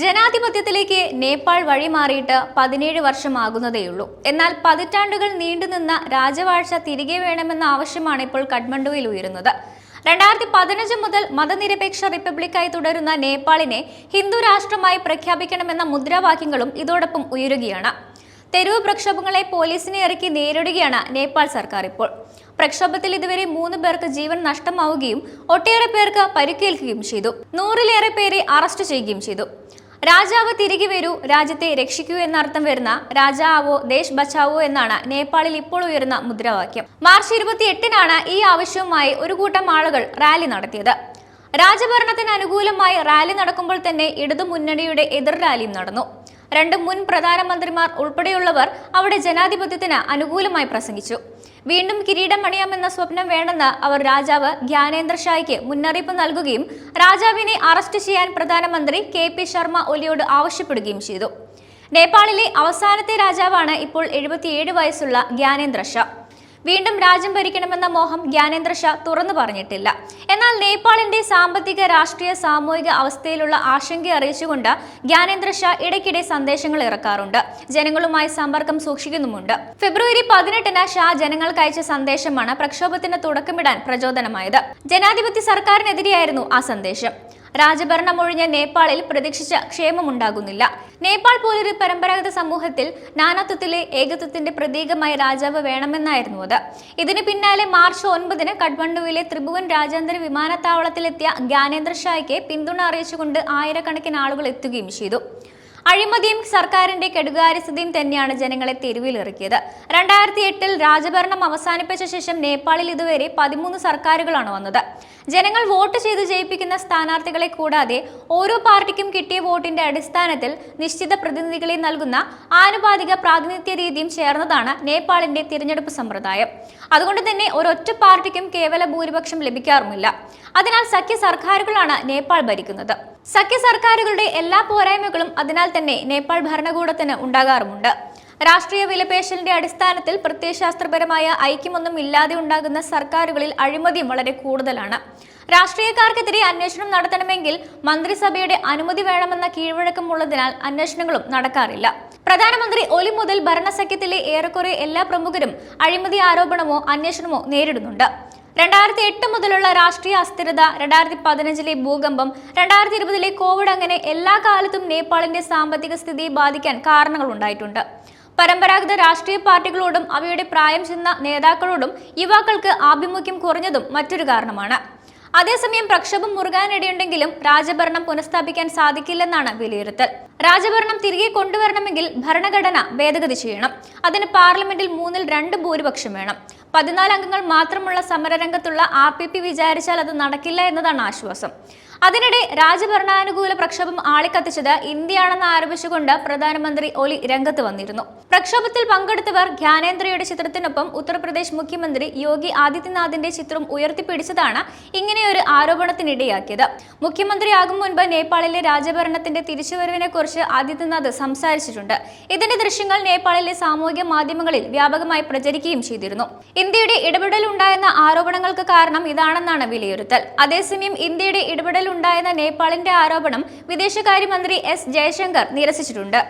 ജനാധിപത്യത്തിലേക്ക് നേപ്പാൾ വഴിമാറിയിട്ട് പതിനേഴ് വർഷമാകുന്നതേയുള്ളൂ. എന്നാൽ പതിറ്റാണ്ടുകൾ നീണ്ടുനിന്ന രാജവാഴ്ച തിരികെ വേണമെന്ന ആവശ്യമാണ് ഇപ്പോൾ കഠ്മണ്ഡുവിൽ ഉയരുന്നത്. രണ്ടായിരത്തി പതിനഞ്ച് മുതൽ മതനിരപേക്ഷ റിപ്പബ്ലിക്കായി തുടരുന്ന നേപ്പാളിനെ ഹിന്ദു രാഷ്ട്രമായി പ്രഖ്യാപിക്കണമെന്ന മുദ്രാവാക്യങ്ങളും ഇതോടൊപ്പം ഉയരുകയാണ്. തെരുവ് പ്രക്ഷോഭങ്ങളെ പോലീസിനെ ഇറക്കി നേരിടുകയാണ് നേപ്പാൾ സർക്കാർ ഇപ്പോൾ. പ്രക്ഷോഭത്തിൽ ഇതുവരെ മൂന്ന് പേർക്ക് ജീവൻ നഷ്ടമാവുകയും ഒട്ടേറെ പേർക്ക് പരിക്കേൽക്കുകയും ചെയ്തു. നൂറിലേറെ പേരെ അറസ്റ്റ് ചെയ്യുകയും ചെയ്തു. രാജാവ് തിരികെ വരൂ രാജ്യത്തെ രക്ഷിക്കൂ എന്നർത്ഥം വരുന്ന രാജാവോ ദേശ് ബച്ചാവോ എന്നാണ് നേപ്പാളിൽ ഇപ്പോൾ ഉയരുന്ന മുദ്രാവാക്യം. മാർച്ച് ഇരുപത്തി എട്ടിനാണ് ഈ ആവശ്യവുമായി ഒരു കൂട്ടം ആളുകൾ റാലി നടത്തിയത്. രാജഭരണത്തിന് അനുകൂലമായി റാലി നടക്കുമ്പോൾ തന്നെ ഇടതു മുന്നണിയുടെ എതിർ റാലിയും നടന്നു. രണ്ട് മുൻ പ്രധാനമന്ത്രിമാർ ഉൾപ്പെടെയുള്ളവർ അവിടെ ജനാധിപത്യത്തിന് അനുകൂലമായി പ്രസംഗിച്ചു. വീണ്ടും കിരീടം അണിയാമെന്ന സ്വപ്നം വേണ്ടെന്ന് അവർ രാജാവ് ജ്ഞാനേന്ദ്ര ഷായ്ക്ക് മുന്നറിയിപ്പ് നൽകുകയും രാജാവിനെ അറസ്റ്റ് ചെയ്യാൻ പ്രധാനമന്ത്രി കെ പി ശർമ്മ ഒലിയോട് ആവശ്യപ്പെടുകയും ചെയ്തു. നേപ്പാളിലെ അവസാനത്തെ രാജാവാണ് ഇപ്പോൾ എഴുപത്തിയേഴ് വയസ്സുള്ള ജ്ഞാനേന്ദ്ര ഷാ. വീണ്ടും രാജ്യം ഭരിക്കണമെന്ന മോഹം ജ്ഞാനേന്ദ്ര ഷാ തുറന്നു പറഞ്ഞിട്ടില്ല. എന്നാൽ നേപ്പാളിന്റെ സാമ്പത്തിക രാഷ്ട്രീയ സാമൂഹിക അവസ്ഥയിലുള്ള ആശങ്ക അറിയിച്ചുകൊണ്ട് ജ്ഞാനേന്ദ്ര ഷാ ഇടയ്ക്കിടെ സന്ദേശങ്ങൾ ഇറക്കാറുണ്ട്. ജനങ്ങളുമായി സമ്പർക്കം സൂക്ഷിക്കുന്നുമുണ്ട്. ഫെബ്രുവരി പതിനെട്ടിന് ഷാ ജനങ്ങൾക്ക് അയച്ച സന്ദേശമാണ് പ്രക്ഷോഭത്തിന് തുടക്കമിടാൻ പ്രചോദനമായത്. ജനാധിപത്യ സർക്കാരിനെതിരെയായിരുന്നു ആ സന്ദേശം. രാജഭരണം ഒഴിഞ്ഞ നേപ്പാളിൽ പ്രതീക്ഷിച്ച ക്ഷേമമുണ്ടാകുന്നില്ല. നേപ്പാൾ പോലൊരു പരമ്പരാഗത സമൂഹത്തിൽ നാനാത്വത്തിലെ ഏകത്വത്തിന്റെ പ്രതീകമായി രാജാവ് വേണമെന്നായിരുന്നു അത്. ഇതിന് പിന്നാലെ മാർച്ച് ഒൻപതിന് കഠ്മണ്ഡുവിലെ ത്രിഭുവൻ രാജ്യാന്തര വിമാനത്താവളത്തിലെത്തിയ ജ്ഞാനേന്ദ്ര ഷായ്ക്ക് പിന്തുണ അറിയിച്ചുകൊണ്ട് ആയിരക്കണക്കിന് ആളുകൾ എത്തുകയും ചെയ്തു. അഴിമതിയും സർക്കാരിന്റെ കെടുകാര്യസ്ഥതയും തന്നെയാണ് ജനങ്ങളെ തെരുവിലിറക്കിയത്. രണ്ടായിരത്തി എട്ടിൽ രാജഭരണം അവസാനിപ്പിച്ച ശേഷം നേപ്പാളിൽ ഇതുവരെ പതിമൂന്ന് സർക്കാരുകളാണ് വന്നത്. ജനങ്ങൾ വോട്ട് ചെയ്ത് ജയിപ്പിക്കുന്ന സ്ഥാനാർത്ഥികളെ കൂടാതെ ഓരോ പാർട്ടിക്കും കിട്ടിയ വോട്ടിന്റെ അടിസ്ഥാനത്തിൽ നിശ്ചിത പ്രതിനിധികളെ നൽകുന്ന ആനുപാതിക പ്രാതിനിധ്യ രീതിയും ചേർന്നതാണ് നേപ്പാളിന്റെ തിരഞ്ഞെടുപ്പ് സമ്പ്രദായം. അതുകൊണ്ട് തന്നെ ഒരൊറ്റ പാർട്ടിക്കും കേവല ഭൂരിപക്ഷം ലഭിക്കാറുമില്ല. അതിനാൽ സഖ്യ സർക്കാരുകളാണ് നേപ്പാൾ ഭരിക്കുന്നത്. സഖ്യ സർക്കാരുകളുടെ എല്ലാ പോരായ്മകളും അതിനാൽ തന്നെ നേപ്പാൾ ഭരണകൂടത്തിന് ഉണ്ടാകാറുമുണ്ട്. രാഷ്ട്രീയ വിലപേശലിന്റെ അടിസ്ഥാനത്തിൽ പ്രത്യയശാസ്ത്രപരമായ ഐക്യമൊന്നും ഇല്ലാതെ ഉണ്ടാകുന്ന സർക്കാരുകളിൽ അഴിമതിയും വളരെ കൂടുതലാണ്. രാഷ്ട്രീയക്കാർക്കെതിരെ അന്വേഷണം നടത്തണമെങ്കിൽ മന്ത്രിസഭയുടെ അനുമതി വേണമെന്ന കീഴ്വഴക്കമുള്ളതിനാൽ അന്വേഷണങ്ങളും നടക്കാറില്ല. പ്രധാനമന്ത്രി ഒലി മുതൽ ഭരണസഖ്യത്തിലെ ഏറെക്കുറെ എല്ലാ പ്രമുഖരും അഴിമതി ആരോപണമോ അന്വേഷണമോ നേരിടുന്നുണ്ട്. രണ്ടായിരത്തി എട്ട് മുതലുള്ള രാഷ്ട്രീയ അസ്ഥിരത രണ്ടായിരത്തി പതിനഞ്ചിലെ ഭൂകമ്പം രണ്ടായിരത്തി ഇരുപതിലെ കോവിഡ് അങ്ങനെ എല്ലാ കാലത്തും നേപ്പാളിന്റെ സാമ്പത്തിക സ്ഥിതിയെ ബാധിക്കാൻ കാരണങ്ങൾ ഉണ്ടായിട്ടുണ്ട്. പരമ്പരാഗത രാഷ്ട്രീയ പാർട്ടികളോടും അവയുടെ പ്രായം ചെന്ന നേതാക്കളോടും യുവാക്കൾക്ക് ആഭിമുഖ്യം കുറഞ്ഞതും മറ്റൊരു കാരണമാണ്. അതേസമയം പ്രക്ഷോഭം മുറുകാനിടയുണ്ടെങ്കിലും രാജഭരണം പുനഃസ്ഥാപിക്കാൻ സാധിക്കില്ലെന്നാണ് വിലയിരുത്തൽ. രാജഭരണം തിരികെ കൊണ്ടുവരണമെങ്കിൽ ഭരണഘടന ഭേദഗതി ചെയ്യണം. അതിന് പാർലമെന്റിൽ മൂന്നിൽ രണ്ട് ഭൂരിപക്ഷം വേണം. പതിനാല് അംഗങ്ങൾ മാത്രമുള്ള സമരരംഗത്തുള്ള ആർ പി പി വിചാരിച്ചാൽ അത് നടക്കില്ല എന്നതാണ് ആശ്വാസം. അതിനിടെ രാജഭരണാനുകൂല പ്രക്ഷോഭം ആളിക്കത്തിച്ചത് ഇന്ത്യയാണെന്ന് ആരോപിച്ചുകൊണ്ട് പ്രധാനമന്ത്രി ഒലി രംഗത്ത് വന്നിരുന്നു. പ്രക്ഷോഭത്തിൽ പങ്കെടുത്തവർ ജ്ഞാനേന്ദ്രയുടെ ചിത്രത്തിനൊപ്പം ഉത്തർപ്രദേശ് മുഖ്യമന്ത്രി യോഗി ആദിത്യനാഥിന്റെ ചിത്രം ഉയർത്തിപ്പിടിച്ചതാണ് ഇങ്ങനെയൊരു ആരോപണത്തിനിടയാക്കിയത്. മുഖ്യമന്ത്രിയാകും മുൻപ് നേപ്പാളിലെ രാജഭരണത്തിന്റെ തിരിച്ചുവരവിനെ കുറിച്ച് ആദിത്യനാഥ് സംസാരിച്ചിട്ടുണ്ട്. ഇതിന്റെ ദൃശ്യങ്ങൾ നേപ്പാളിലെ സാമൂഹിക മാധ്യമങ്ങളിൽ വ്യാപകമായി പ്രചരിക്കുകയും ചെയ്തിരുന്നു. ഇന്ത്യയുടെ ഇടപെടൽ ഉണ്ടായെന്ന ആരോപണങ്ങൾക്ക് കാരണം ഇതാണെന്നാണ് വിലയിരുത്തൽ. അതേസമയം ഇന്ത്യയുടെ ഇടപെടൽ ഉണ്ടായെന്ന നേപ്പാളിന്റെ ആരോപണം വിദേശകാര്യമന്ത്രി എസ് ജയശങ്കർ നിരസിച്ചിട്ടുണ്ട്.